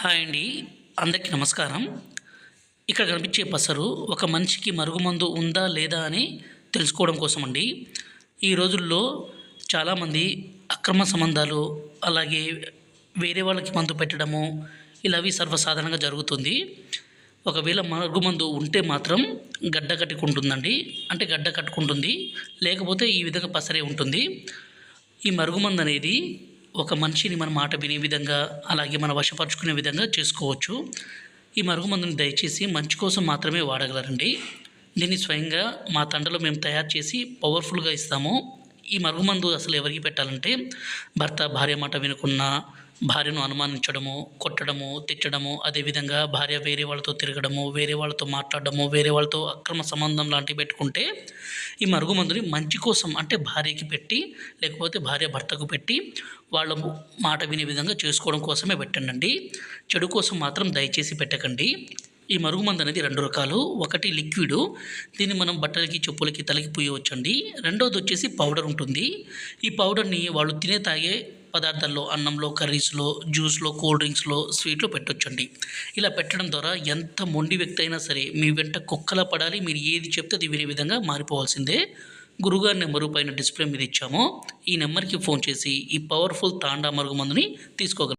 Hi అండి. అందరికీ నమస్కారం. ఇక్కడ కనిపించే పసరు ఒక మనిషికి మరుగుమందు ఉందా లేదా అని తెలుసుకోవడం కోసం అండి. ఈ రోజుల్లో చాలామంది అక్రమ సంబంధాలు అలాగే వేరే వాళ్ళకి మందు పెట్టడము ఇలావి సర్వసాధారణంగా జరుగుతుంది. ఒకవేళ మరుగుమందు ఉంటే మాత్రం గడ్డ కట్టుకుంటుందండి. అంటే గడ్డ కట్టుకుంటుంది. లేకపోతే ఈ విధంగా పసరే ఉంటుంది. ఈ మరుగుమందు అనేది ఒక మనిషిని మన మాట వినే విధంగా అలాగే మన వశపరుచుకునే విధంగా చేసుకోవచ్చు. ఈ మరుగుమందుని దయచేసి మంచి కోసం మాత్రమే వాడగలరండి. దీన్ని స్వయంగా మా తండలో మేము తయారు చేసి పవర్ఫుల్గా ఇస్తాము. ఈ మరుగుమందు అసలు ఎవరికి పెట్టాలంటే భర్త భార్య మాట వినకున్నా భార్యను అనుమానించడము కొట్టడము తిట్టడము అదేవిధంగా భార్య వేరే వాళ్ళతో తిరగడము వేరే వాళ్ళతో మాట్లాడడము వేరే వాళ్ళతో అక్రమ సంబంధం లాంటివి పెట్టుకుంటే ఈ మరుగుమందుని మంచి కోసం అంటే భార్యకి పెట్టి లేకపోతే భార్య భర్తకు పెట్టి వాళ్ళ మాట వినే విధంగా చేసుకోవడం కోసమే పెట్టండి చెడు కోసం మాత్రం దయచేసి పెట్టకండి. ఈ మరుగుమందు అనేది రెండు రకాలు. ఒకటి లిక్విడ్ దీన్ని మనం బట్టలకి చెప్పులకి తలకి పూయవచ్చండి. రెండోది వచ్చేసి పౌడర్ ఉంటుంది. ఈ పౌడర్ని వాళ్ళు తినే తాగే పదార్థాల్లో అన్నంలో కర్రీస్లో జ్యూస్లో కూల్ డ్రింక్స్లో స్వీట్లో పెట్టొచ్చండి. ఇలా పెట్టడం ద్వారా ఎంత మొండి వ్యక్తి అయినా సరే మీ వెంట కుక్కలా పడాలి మీరు ఏది చెప్తే అది వినే విధంగా మారిపోవాల్సిందే. గురుగారి నెంబరు పైన డిస్ప్లే మీద ఇచ్చాము. ఈ నెంబర్కి ఫోన్ చేసి ఈ పవర్ఫుల్ తాండా మరుగుమందుని తీసుకోగలరు